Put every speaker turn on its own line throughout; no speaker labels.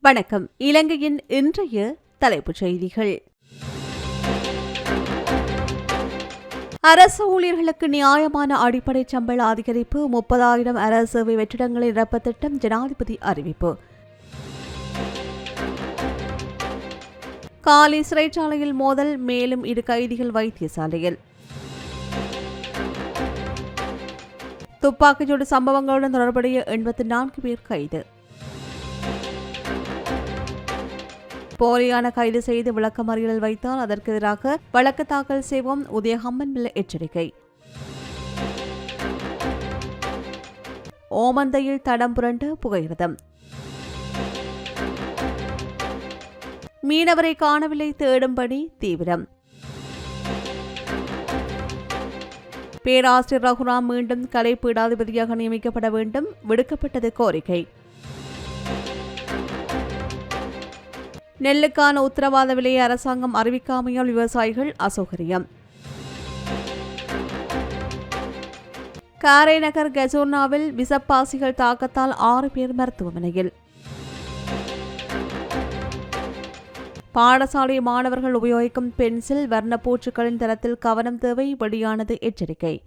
வணக்கம். இலங்கையின் இன்றைய தலைப்புச் செய்திகள். அரசு ஊழியர்களுக்கு நியாயமான அடிப்படை சம்பள அதிகரிப்பு முப்பதாயிரம் அரசு சேவை வெற்றிடங்களை நிரப்ப திட்டம் ஜனாதிபதி அறிவிப்பு. காலி சிறைச்சாலையில் மோதல் மேலும் இரு கைதிகள் வைத்தியசாலையில். துப்பாக்கிச்சூடு சம்பவங்களுடன் தொடர்புடைய எண்பத்தி நான்கு பேர் கைது. போலியான கைது செய்து விளக்கமறியலில் வைத்தால் அதற்கு எதிராக வழக்கு தாக்கல் செய்வோம். உதயகம்மன் பிள்ளை எச்சரிக்கை. ஓமந்தையில் தடம் புரண்ட புகையிரதம். மீனவரை காணவில்லை தேடும்படி தீவிரம். பேராசிரியர் ரகுராம் மீண்டும் கலை பீடாதிபதியாக நியமிக்கப்பட வேண்டும். விடுக்கப்பட்டது கோரிக்கை. நெல்லுக்கான உத்தரவாத விலையை அரசாங்கம் அறிவிக்காமையால் விவசாயிகள் அசௌகரியம். காரைநகர் கஜோர்னாவில் விசப்பாசிகள் தாக்கத்தால் ஆறு பேர் மருத்துவமனையில். பாடசாலை மாணவர்கள் உபயோகிக்கும் பென்சில் வர்ணப்பூச்சுக்களின் தரத்தில் கவனம் தேவை வெளியானது எச்சரிக்கை.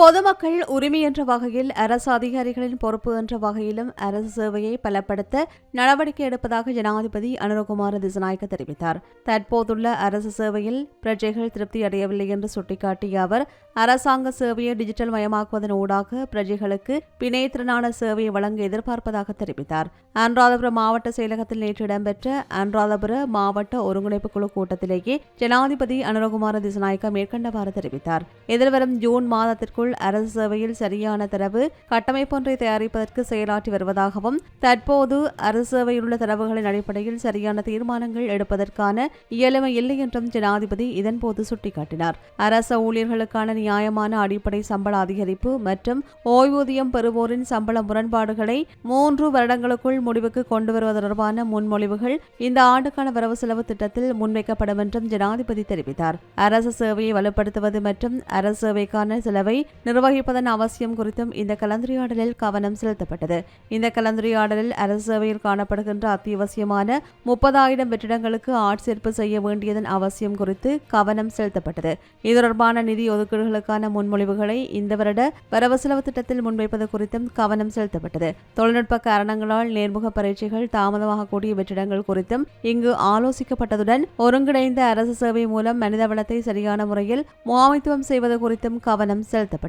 பொதுமக்கள் உரிமை என்ற வகையில் அரசு அதிகாரிகளின் பொறுப்பு என்ற வகையிலும் அரசு சேவையை பலப்படுத்த நடவடிக்கை எடுப்பதாக ஜனாதிபதி அனுரகுமார திசநாயக்க தெரிவித்தார். தற்போதுள்ள அரசு சேவையில் பிரஜைகள் திருப்தி அடையவில்லை என்று சுட்டிக்காட்டிய அவர் அரசாங்க சேவையை டிஜிட்டல் மயமாக்குவதன் ஊடாக பிரஜைகளுக்கு பிணையத்திறனான சேவையை வழங்க எதிர்பார்ப்பதாக தெரிவித்தார். அனுராதபுரம் மாவட்ட செயலகத்தில் நேற்று இடம்பெற்ற அனுராதபுர மாவட்ட ஒருங்கிணைப்பு குழு கூட்டத்திலேயே ஜனாதிபதி அனுரகுமார திசநாயக்க மேற்கண்டவாறு தெரிவித்தார். எதிர்வரும் ஜூன் மாதத்திற்குள் அரசு சேவையில் சரியான தரவு கட்டமைப்பொன்றை தயாரிப்பதற்கு செயலாற்றி வருவதாகவும் தற்போது அரசு சேவையில் உள்ள தரவுகளின் அடிப்படையில் சரியான தீர்மானங்கள் எடுப்பதற்கான இயலுமை இல்லை என்றும் ஜனாதிபதி இதன்போது சுட்டிக்காட்டினார். அரசு ஊழியர்களுக்கான நியாயமான அடிப்படை சம்பள அதிகரிப்பு மற்றும் ஓய்வூதியம் பெறுவோரின் சம்பள முரண்பாடுகளை மூன்று வருடங்களுக்குள் முடிவுக்கு கொண்டு வருவது தொடர்பான முன்மொழிவுகள் இந்த ஆண்டுக்கான வரவு செலவு திட்டத்தில் முன்வைக்கப்படும் என்றும் ஜனாதிபதி தெரிவித்தார். அரசு சேவையை வலுப்படுத்துவது மற்றும் அரசு சேவைக்கான செலவை நிர்வகிப்பதன் அவசியம் குறித்தும் இந்த கலந்துரையாடலில் கவனம் செலுத்தப்பட்டது. இந்த கலந்துரையாடலில் அரசு சேவையில் காணப்படுகின்ற அத்தியாவசியமான முப்பதாயிரம் வெற்றிடங்களுக்கு ஆட்சேர்ப்பு செய்ய வேண்டியதன் அவசியம் குறித்து கவனம் செலுத்தப்பட்டது. இது தொடர்பான நிதி ஒதுக்கீடுகளுக்கான முன்மொழிவுகளை இந்த வருட வரவு செலவு திட்டத்தில் முன்வைப்பது குறித்தும் கவனம் செலுத்தப்பட்டது. தொழில்நுட்ப காரணங்களால் நேர்முக பரீட்சைகள் தாமதமாகக்கூடிய வெற்றிடங்கள் குறித்தும் இங்கு ஆலோசிக்கப்பட்டதுடன் ஒருங்கிணைந்த அரசு சேவை மூலம் மனிதவளத்தை சரியான முறையில் முகாமைத்துவம் செய்வது குறித்தும் கவனம் செலுத்தப்பட்டது.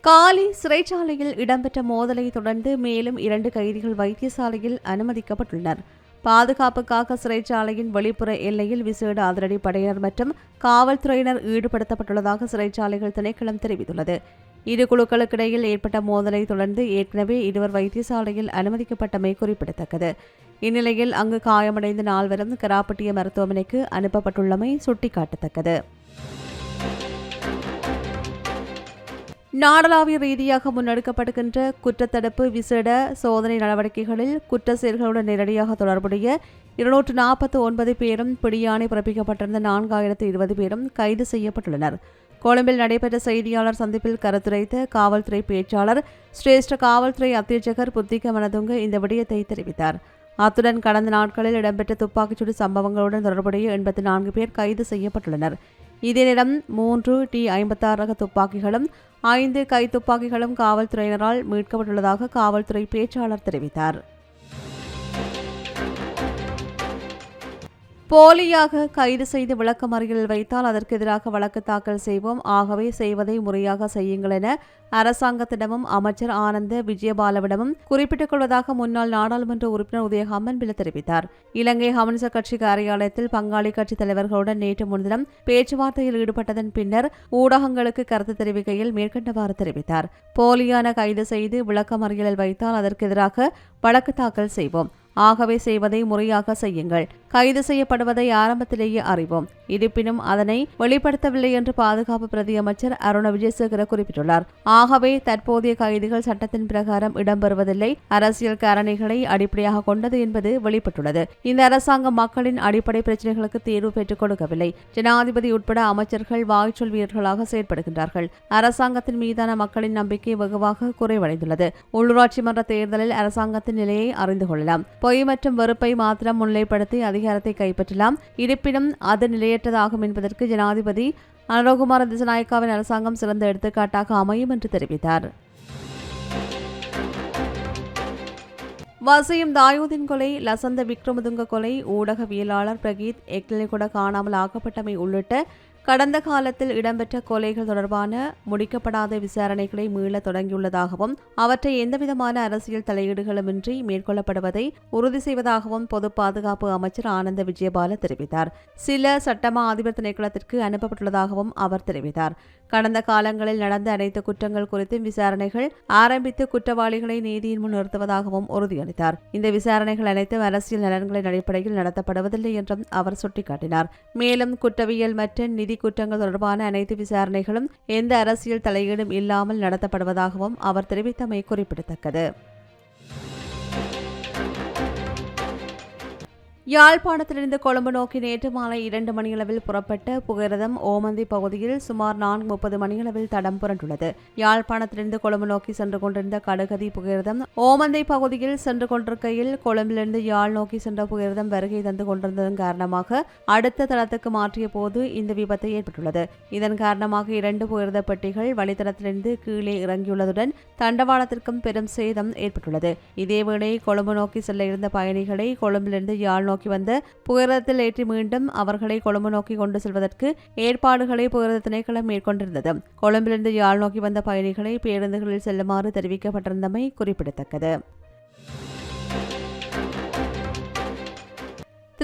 காலி சிறைச்சாலையில் இடம்பெற்ற மோதலை தொடர்ந்து மேலும் இரண்டு கைதிகள் வைத்தியசாலையில் அனுமதிக்கப்பட்டுள்ளனர். பாதுகாப்புக்காக சிறைச்சாலையின் வெளிப்புற எல்லையில் விசேட அதிரடி படையினர் மற்றும் காவல்துறையினர் ஈடுபடுத்தப்பட்டுள்ளதாக சிறைச்சாலைகள் திணைக்களம் தெரிவித்துள்ளது. இரு குழுக்களுக்கிடையில் ஏற்பட்ட மோதலை தொடர்ந்து ஏற்கனவே இருவர் வைத்தியசாலையில் அனுமதிக்கப்பட்டமை குறிப்பிடத்தக்கது. இந்நிலையில் அங்கு காயமடைந்த நால்வரும் கராப்பட்டிய மருத்துவமனைக்கு அனுப்பப்பட்டுள்ளமை சுட்டிக்காட்டத்தக்கது. நாடளாவிய ரீதியாக முன்னெடுக்கப்படுகின்ற குற்றத்தடுப்பு விசேட சோதனை நடவடிக்கைகளில் குற்ற செயல்களுடன் நேரடியாக தொடர்புடைய இருநூற்று நாற்பத்தி ஒன்பது பேரும் பிடியாணை பிறப்பிக்கப்பட்டிருந்த நான்காயிரத்து இருபது பேரும் கைது செய்யப்பட்டுள்ளனர். கொழும்பில் நடைபெற்ற செய்தியாளர் சந்திப்பில் கருத்துரைத்த காவல்துறை பேச்சாளர் சிரேஷ்ட காவல்துறை அத்தியட்சகர் புத்திக மனதுங்க இந்த விடயத்தை தெரிவித்தார். அத்துடன் கடந்த நாட்களில் இடம்பெற்ற துப்பாக்கிச்சூடு சம்பவங்களுடன் தொடர்புடைய எண்பத்தி நான்கு பேர் கைது செய்யப்பட்டுள்ளனர். இதனிடம் மூன்று டி ஐம்பத்தாறு ரக துப்பாக்கிகளும் ஐந்து கைத்துப்பாக்கிகளும் காவல்துறையினரால் மீட்கப்பட்டுள்ளதாக காவல்துறை பேச்சாளர் தெரிவித்தார். போலியாக கைது செய்து விளக்கமறியலில் வைத்தால் அதற்கு எதிராக வழக்கு தாக்கல் செய்வோம். ஆகவே செய்வதை முறையாக செய்யுங்கள் என அரசாங்கத்திடமும் அமைச்சர் ஆனந்த விஜயபாலவிடமும் குறிப்பிட்டுக் கொள்வதாக முன்னாள் நாடாளுமன்ற உறுப்பினர் உதயகாமன் பில தெரிவித்தார். இலங்கை ஹமன்ச கட்சி காரியாலயத்தில் பங்காளி கட்சி தலைவர்களுடன் நேற்று முன்தினம் பேச்சுவார்த்தையில் ஈடுபட்டதன் பின்னர் ஊடகங்களுக்கு கருத்து தெரிவிக்கையில் மேற்கண்டவாறு தெரிவித்தார். போலியான கைது செய்து விளக்கமறியலில் வைத்தால் அதற்கு எதிராக வழக்கு தாக்கல் செய்வோம். ஆகவே செய்வதை முறையாக செய்யுங்கள். கைது செய்யப்படுவதை ஆரம்பத்திலேயே அறிவோம். இருப்பினும் அதனை வெளிப்படுத்தவில்லை என்று பாதுகாப்பு பிரதி அமைச்சர் அருண விஜயசேகர குறிப்பிட்டுள்ளார். ஆகவே தற்போதைய கைதிகள் சட்டத்தின் பிரகாரம் இடம்பெறுவதில்லை. அரசியல் காரணிகளை அடிப்படையாக கொண்டது என்பது வெளிப்பட்டுள்ளது. இந்த அரசாங்கம் மக்களின் அடிப்படை பிரச்சனைகளுக்கு தீர்வு பெற்றுக் கொடுக்கவில்லை. ஜனாதிபதி உட்பட அமைச்சர்கள் வாய்ச்சொல் வீரர்களாக செயற்படுகின்றார்கள். அரசாங்கத்தின் மீதான மக்களின் நம்பிக்கை வெகுவாக குறைவடைந்துள்ளது. உள்ளூராட்சி மன்ற தேர்தலில் அரசாங்கத்தின் நிலையை அறிந்து கொள்ளலாம். பொய் மற்றும் வெறுப்பை மாத்திரம் முன்னிலைப்படுத்தி அதிகாரத்தை கைப்பற்றலாம். இருப்பினும் அது நிலையற்றதாகும் என்பதற்கு ஜனாதிபதி அனுரகுமார திசநாயக்காவின் அரசாங்கம் சிறந்த எடுத்துக்காட்டாக அமையும் என்று தெரிவித்தார். வசியம் தாயூதின் கொலை லசந்த விக்ரமதுங்க கொலை ஊடகவியலாளர் பிரகீத் எக்லிகுட காணாமல் ஆக்கப்பட்டமை உள்ளிட்ட கடந்த காலத்தில் இடம்பெற்ற கொலைகள் தொடர்பான முடிக்கப்படாத விசாரணைகளை மீள தொடங்கியுள்ளதாகவும் அவற்றை எந்தவிதமான அரசியல் தலையீடுகளுமின்றி மேற்கொள்ளப்படுவதை உறுதி செய்வதாகவும் பொது பாதுகாப்பு அமைச்சர் ஆனந்த விஜயபால தெரிவித்தார். சில சட்டமா அதிபர் திணைக்களத்திற்கு அனுப்பப்பட்டுள்ளதாகவும் அவர் தெரிவித்தார். கடந்த காலங்களில் நடந்த அனைத்து குற்றங்கள் குறித்தும் விசாரணைகள் ஆரம்பித்து குற்றவாளிகளை நீதியின் முன் நிறுத்துவதாகவும் உறுதியளித்தார். இந்த விசாரணைகள் அனைத்தும் அரசியல் நலன்களின் அடிப்படையில் நடத்தப்படுவதில்லை என்றும் அவர் சுட்டிக்காட்டினார். மேலும் குற்றவியல் மற்றும் நிதி குற்றங்கள் தொடர்பான அனைத்து விசாரணைகளும் எந்த அரசியல் தலையீடும் இல்லாமல் நடத்தப்படுவதாகவும் அவர் தெரிவித்தமை குறிப்பிடத்தக்கது. யாழ்ப்பாணத்திலிருந்து கொழும்பு நோக்கி நேற்று மாலை இரண்டு மணியளவில் புறப்பட்ட புகைரதம் ஓமந்தி பகுதியில் சுமார் நான்கு முப்பது மணியளவில் தடம் புரண்டுள்ளது. யாழ்ப்பாணத்திலிருந்து கொழும்பு நோக்கி சென்று கொண்டிருந்த கடுகதி புகைரதம் ஓமந்தை பகுதியில் சென்று கொண்டிருக்கையில் கொழும்பிலிருந்து யாழ் நோக்கி சென்ற புகைரதம் வருகை தந்து கொண்டிருந்ததன் காரணமாக அடுத்த தளத்துக்கு மாற்றிய போது இந்த விபத்து ஏற்பட்டுள்ளது. இதன் காரணமாக இரண்டு புகைரத பெட்டிகள் வழித்தடத்திலிருந்து கீழே இறங்கியுள்ளதுடன் தண்டவாளத்திற்கும் பெரும் சேதம் ஏற்பட்டுள்ளது. இதேவேளை கொழும்பு நோக்கி செல்ல இருந்த பயணிகளை கொழும்பிலிருந்து யாழ் நோக்கி வந்த புகையிரதத்தில் ஏற்றி மீண்டும் அவர்களை கொழும்பு நோக்கி கொண்டு செல்வதற்கு ஏற்பாடுகளை புகையிரத திணைக்களம் மேற்கொண்டிருந்தது. கொழும்பிலிருந்து யாழ் நோக்கி வந்த பயணிகளை பேருந்துகளில் செல்லுமாறு தெரிவிக்கப்பட்டிருந்தமை குறிப்பிடத்தக்கது.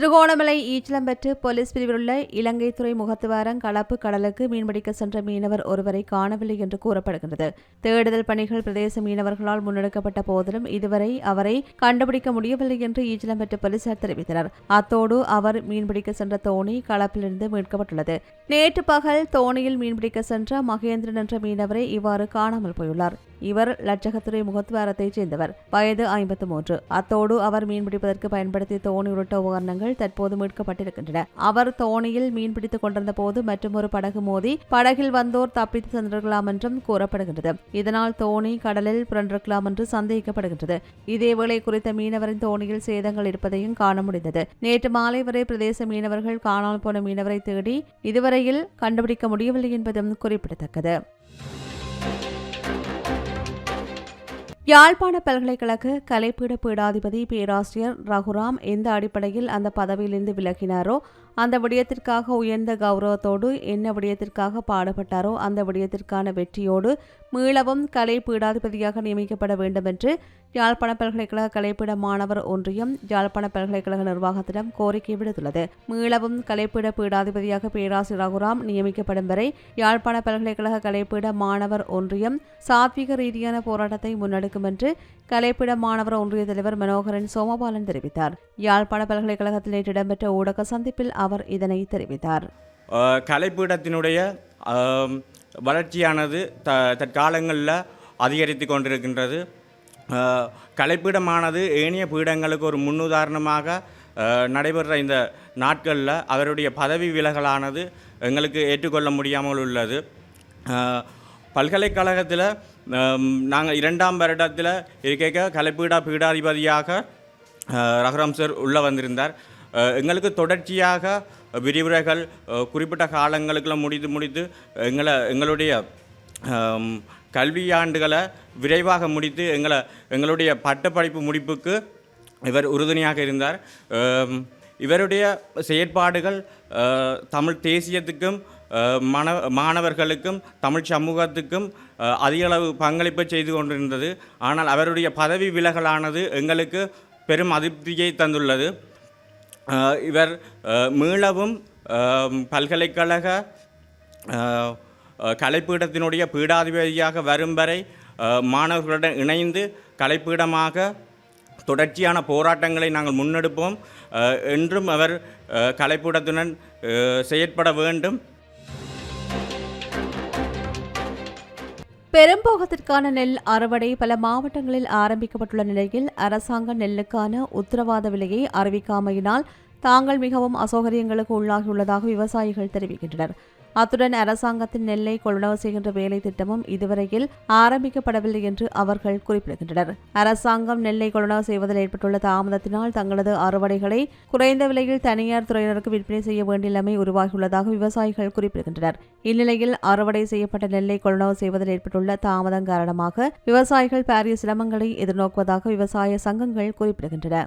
திருகோணமலை ஈச்சலம்பெற்று போலீஸ் பிரிவில் உள்ள இலங்கை துறை முகத்துவாரம் கலப்பு கடலுக்கு மீன்பிடிக்க சென்ற மீனவர் ஒருவரை காணவில்லை என்று கூறப்படுகின்றது. தேடுதல் பணிகள் பிரதேச மீனவர்களால் முன்னெடுக்கப்பட்ட போதிலும் இதுவரை அவரை கண்டுபிடிக்க முடியவில்லை என்று ஈச்சலம்பெற்று போலீசார் தெரிவித்தனர். அத்தோடு அவர் மீன்பிடிக்க சென்ற தோணி கலப்பிலிருந்து மீட்கப்பட்டுள்ளது. நேற்று பகல் தோணியில் மீன்பிடிக்க சென்ற மகேந்திரன் என்ற மீனவரை இவ்வாறு காணாமல் போயுள்ளார். இவர் லட்சகத்துறை முகத்வாரத்தைச் சேர்ந்தவர். வயது ஐம்பத்து மூன்று. அத்தோடு அவர் மீன்பிடிப்பதற்கு பயன்படுத்திய தோணி உள்ளிட்ட உபகரணங்கள் தற்போது மீட்கப்பட்டிருக்கின்றன. அவர் தோணியில் மீன்பிடித்துக் கொண்டிருந்த போது மற்றொரு படகு மோதி படகில் வந்தோர் தப்பித்து சென்றிருக்கலாம் என்றும் கூறப்படுகின்றது. இதனால் தோணி கடலில் புரண்டிருக்கலாம் என்று சந்தேகிக்கப்படுகின்றது. இதேவேளை குறித்த மீனவரின் தோணியில் சேதங்கள் இருப்பதையும் காண முடிந்தது. நேற்று மாலை வரை பிரதேச மீனவர்கள் காணாமல் போன மீனவரை தேடி இதுவரையில் கண்டுபிடிக்க முடியவில்லை என்பதும் குறிப்பிடத்தக்கது. யாழ்ப்பாண பல்கலைக்கழக கலைப்பீட பீடாதிபதி பேராசிரியர் ரகுராம் எந்த அடிப்படையில் அந்த பதவியிலிருந்து விலகினாரோ அந்த விடயத்திற்காக உயர்ந்த கௌரவத்தோடு என்ன விடயத்திற்காக பாடுபட்டாரோ அந்த விடயத்திற்கான வெற்றியோடு மீளவும் கலை பீடாதிபதியாக நியமிக்கப்பட வேண்டும் என்று யாழ்ப்பாண பல்கலைக்கழக கலைப்பீட மாணவர் ஒன்றியம் யாழ்ப்பாண பல்கலைக்கழக நிர்வாகத்திடம் கோரிக்கை விடுத்துள்ளது. மீளவும் கலைப்பீட பீடாதிபதியாக பேராசிரியர் ரகுராம் நியமிக்கப்படும் வரை யாழ்ப்பாண பல்கலைக்கழக கலைப்பீட மாணவர் ஒன்றியம் சாத்விக ரீதியான போராட்டத்தை முன்னெடுக்கும் என்று கலைப்பீட மாணவர் ஒன்றிய தலைவர் மனோகரன் சோமபாலன் தெரிவித்தார். யாழ்ப்பாண பல்கலைக்கழகத்தில் நேற்று இடம்பெற்ற ஊடக சந்திப்பில் அவர் இதனை தெரிவித்தார்.
கலைப்பீடத்தினுடைய வளர்ச்சியானது த தற்காலங்களில் அதிகரித்து கொண்டிருக்கின்றது. கலைப்பீடமானது ஏனைய பீடங்களுக்கு ஒரு முன்னுதாரணமாக ஆ, நடைபெறுற இந்த நாட்களில் அவருடைய பதவி விலகலானது எங்களுக்கு ஏற்றுக்கொள்ள முடியாமல் உள்ளது. பல்கலைக்கழகத்தில் நாங்கள் இரண்டாம் வருடத்தில் இருக்க கலைப்பீடா பீடாதிபதியாக ரகுராம் சார் உள்ளே வந்திருந்தார். எங்களுக்கு தொடர்ச்சியாக விரிவுரைகள் குறிப்பிட்ட காலங்களுக்குள்ள முடித்து முடித்து எங்களை எங்களுடைய கல்வியாண்டுகளை விரைவாக முடித்து எங்களை எங்களுடைய பட்டப்படிப்பு முடிப்புக்கு இவர் உறுதுணையாக இருந்தார். இவருடைய செயற்பாடுகள் தமிழ் தேசியத்துக்கும் மாணவ மன மாணவர்களுக்கும் தமிழ் சமூகத்துக்கும் அதிகளவு பங்களிப்பு செய்து கொண்டிருந்தது. ஆனால் அவருடைய பதவி விலகலானது எங்களுக்கு பெரும் அதிருப்தியை தந்துள்ளது. இவர் மீளவும் பல்கலைக்கழக கலைப்பீடத்தினுடைய பீடாதிபதியாக வரும் வரை மாணவர்களுடன் இணைந்து கலைப்பீடமாக தொடர்ச்சியான போராட்டங்களை நாங்கள் முன்னெடுப்போம். என்றும் அவர் கலைப்பீடத்துடன் கலைப்பூடத்துடன் செயற்பட வேண்டும்.
பெரும்போகத்திற்கான நெல் அறுவடை பல மாவட்டங்களில் ஆரம்பிக்கப்பட்டுள்ள நிலையில் அரசாங்க நெல்லுக்கான உத்தரவாத விலையை அறிவிக்காமையினால் தாங்கள் மிகவும் அசௌகரியங்களுக்கு உள்ளாகியுள்ளதாக விவசாயிகள் தெரிவிக்கின்றனர். அத்துடன் அரசாங்கத்தின் நெல்லை கொள்வனவு செய்கின்ற வேலை திட்டமும் இதுவரையில் ஆரம்பிக்கப்படவில்லை என்று அவர்கள் குறிப்பிடுகின்றனர். அரசாங்கம் நெல்லை கொள்வனவு செய்வதில் ஏற்பட்டுள்ள தாமதத்தினால் தங்களது அறுவடைகளை குறைந்த விலையில் தனியார் துறையினருக்கு விற்பனை செய்ய வேண்டியமை உருவாகியுள்ளதாக விவசாயிகள் குறிப்பிடுகின்றனர். இந்நிலையில் அறுவடை செய்யப்பட்ட நெல்லை கொள்வனவு செய்வதில் ஏற்பட்டுள்ள தாமதம் காரணமாக விவசாயிகள் பாரிய சிரமங்களை எதிர்நோக்குவதாக விவசாய சங்கங்கள் குறிப்பிடுகின்றன.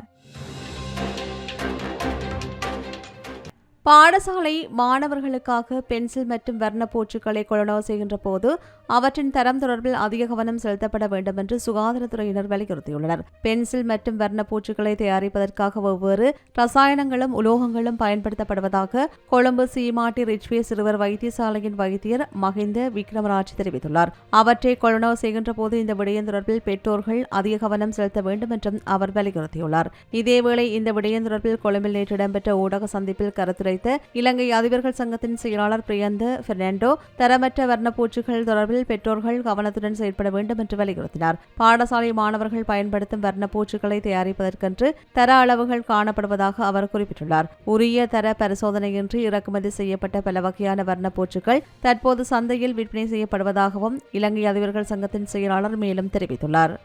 பாடசாலை மாணவர்களுக்காக பென்சில் மற்றும் வர்ணப்பூச்சுக்களை கொலனோ செய்கின்ற போது அவற்றின் தரம் தொடர்பில் அதிக கவனம் செலுத்தப்பட வேண்டும் என்று சுகாதாரத்துறையினர் வலியுறுத்தியுள்ளனர். பென்சில் மற்றும் வர்ணப்பூச்சுக்களை தயாரிப்பதற்காக வெவ்வேறு ரசாயனங்களும் உலோகங்களும் பயன்படுத்தப்படுவதாக கொழும்பு சீமாட்டி ரிச்வே சிறுவர் வைத்தியசாலையின் வைத்தியர் மஹிந்த விக்ரமராஜ் தெரிவித்துள்ளார். அவற்றை கொரோனா செய்கின்ற போது இந்த விடயம் தொடர்பில் பெற்றோர்கள் அதிக கவனம் செலுத்த வேண்டும் என்றும் அவர் வலியுறுத்தியுள்ளார். இதேவேளை இந்த விடயம் தொடர்பில் கொழும்பில் நேற்று இடம்பெற்ற ஊடக சந்திப்பில் கருத்துரைத்த இலங்கை அதிபர்கள் சங்கத்தின் செயலாளர் பிரியந்த பெர்னாண்டோ தரமற்ற வர்ணப்பூச்சுகள் தொடர்பில் பெற்றோர்கள் கவனத்துடன் செயல்பட வேண்டும் என்று வலியுறுத்தினார். பாடசாலை மாணவர்கள் பயன்படுத்தும் வர்ணப்பூச்சுக்களை தயாரிப்பதற்கென்று தர அளவுகள் காணப்படுவதாக அவர் குறிப்பிட்டுள்ளார். உரிய தர பரிசோதனையின்றி இறக்குமதி செய்யப்பட்ட பல வகையான வர்ணப்பூச்சுக்கள் தற்போது சந்தையில் விற்பனை செய்யப்படுவதாகவும் இலங்கை அதிபர்கள் சங்கத்தின் செயலாளர் மேலும் தெரிவித்துள்ளார்.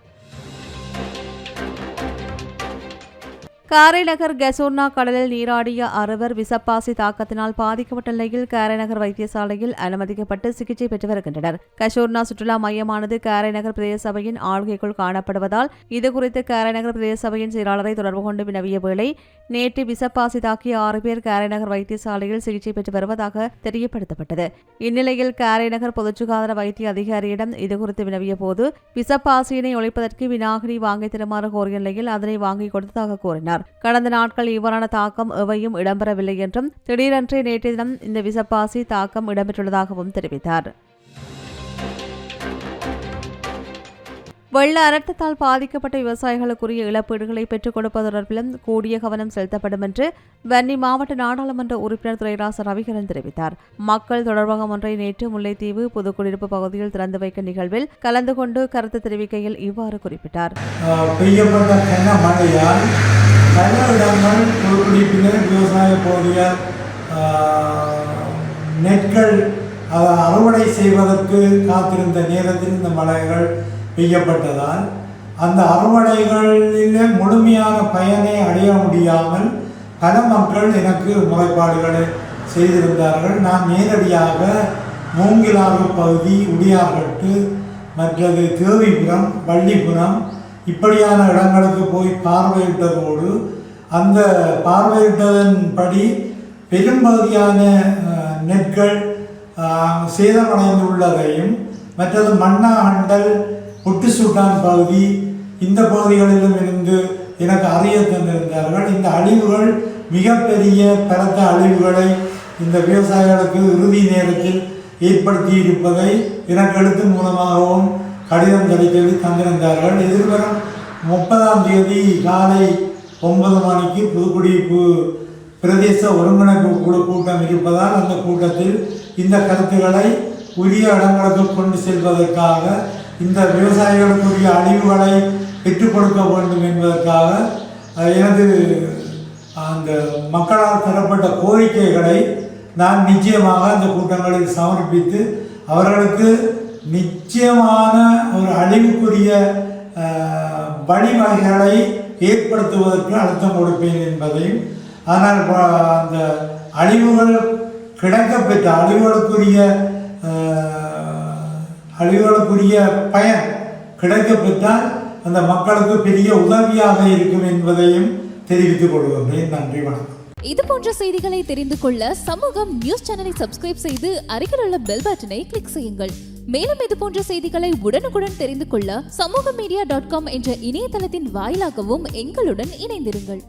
காரைநகர் கெசோர்னா கடலில் நீராடிய அறுவர் விசப்பாசி தாக்கத்தினால் பாதிக்கப்பட்ட நிலையில் காரைநகர் வைத்தியசாலையில் அனுமதிக்கப்பட்டு சிகிச்சை பெற்று வருகின்றனர். கசோர்னா சுற்றுலா மையமானது காரைநகர் பிரதேச சபையின் ஆளுகைக்குள் காணப்படுவதால் இதுகுறித்து காரைநகர் பிரதேச சபையின் செயலாளரை தொடர்பு கொண்டு வினவிய வேளை நேற்று விசப்பாசி தாக்கிய ஆறு பேர் காரைநகர் வைத்தியசாலையில் சிகிச்சை பெற்று வருவதாக தெரியப்படுத்தப்பட்டது. இந்நிலையில் காரைநகர் பொதுச் சுகாதார வைத்திய அதிகாரியிடம் இதுகுறித்து வினவிய போது விசப்பாசியினை ஒழிப்பதற்கு விநாகினி வாங்கி தருமாறு கோரிய நிலையில் அதனை வாங்கி கொடுத்ததாக கூறினார். கடந்த நாட்கள் இவ்வாறான தாக்கம் எவையும் இடம்பெறவில்லை என்றும் திடீரென்றே நேற்றைய தினம் இந்த விசப்பாசி தாக்கம் இடம்பெற்றுள்ளதாகவும் தெரிவித்தார். வெள்ள அரட்டத்தால் பாதிக்கப்பட்ட விவசாயிகளுக்குரிய இழப்பீடுகளை பெற்றுக் கொடுப்பது தொடர்பிலும் கூடிய கவனம் செலுத்தப்படும் என்று வன்னி மாவட்ட நாடாளுமன்ற உறுப்பினர் துரைராச ரவிகரன் தெரிவித்தார். மக்கள் தொடர்பகம் ஒன்றை நேற்று முல்லைத்தீவு புதுக்குடியிருப்பு பகுதியில் திறந்து வைக்க நிகழ்வில் கலந்து கொண்டு கருத்து தெரிவிக்கையில் இவ்வாறு குறிப்பிட்டார்.
விவசாய நெற்கள் அறுவடை செய்வதற்கு காத்திருந்த நேரத்தில் இந்த மலைகள் பெய்யப்பட்டதால் அந்த அறுவடைகளில் முழுமையான பயனை அடைய முடியாமல் பல மக்கள் எனக்கு முறைப்பாடுகளை செய்திருந்தார்கள். நான் நேரடியாக மூங்கிலாறு பகுதி உடியார்கட்டு மற்றது தேவிபுரம் வள்ளிபுரம் இப்படியான இடங்களுக்கு போய் பார்வையிட்டதோடு அந்த பார்வையிட்டதன்படி பெரும்பகுதியான நெற்கள் சேதமடைந்துள்ளதையும் மற்றது மண்ணாகண்டல் ஒட்டுசூட்டான் பகுதி இந்த பகுதிகளிலும் இருந்து எனக்கு அறிய தந்திருந்தார்கள். இந்த அழிவுகள் மிகப்பெரிய பலத்த அழிவுகளை இந்த விவசாயிகளுக்கு இறுதி நேரத்தில் ஏற்படுத்தி இருப்பதை எனக்கு எழுத்து மூலமாகவும் கடிதம் தெரிவித்து தந்திருந்தார்கள். எதிர்வரும் முப்பதாம் தேதி காலை ஒன்பது மணிக்கு புதுக்குடியிருப்பு பிரதேச ஒருங்கிணைப்பு குழு கூட்டம் இருப்பதால் அந்த கூட்டத்தில் இந்த கருத்துக்களை உரிய இடங்களுக்கு கொண்டு செல்வதற்காக இந்த விவசாயிகளுக்குரிய அழிவுகளை பெற்றுக் கொடுக்க வேண்டும் என்பதற்காக எனது அந்த மக்களால் தரப்பட்ட கோரிக்கைகளை நான் நிச்சயமாக அந்த கூட்டங்களில் சமர்ப்பித்து அவர்களுக்கு நிச்சயமான ஒரு அழிவுக்குரிய வழிவகைகளை ஏற்படுத்துவதற்கு அழுத்தம் கொடுப்பேன் என்பதையும் ஆனால் அந்த அழிவுகள் கிடைக்கப்பெற்ற அழிவுகளுக்குரிய அழிவுகளுக்குரிய பயன் கிடைக்கப்பெற்றால் அந்த மக்களுக்கு பெரிய உதவியாக இருக்கும் என்பதையும் தெரிவித்துக் கொள்கின்றேன் நன்றி வணக்கம்.
இது போன்ற செய்திகளை தெரிந்து கொள்ள சமூகம் நியூஸ் சேனலை சப்ஸ்கிரைப் செய்து அருகில் உள்ள பெல் பட்டனை கிளிக் செய்யுங்கள். மேலும் இது போன்ற செய்திகளை உடனுக்குடன் தெரிந்து கொள்ள சமூக மீடியா டாட் காம் என்ற இணையதளத்தின் வாயிலாகவும் எங்களுடன் இணைந்திருங்கள்.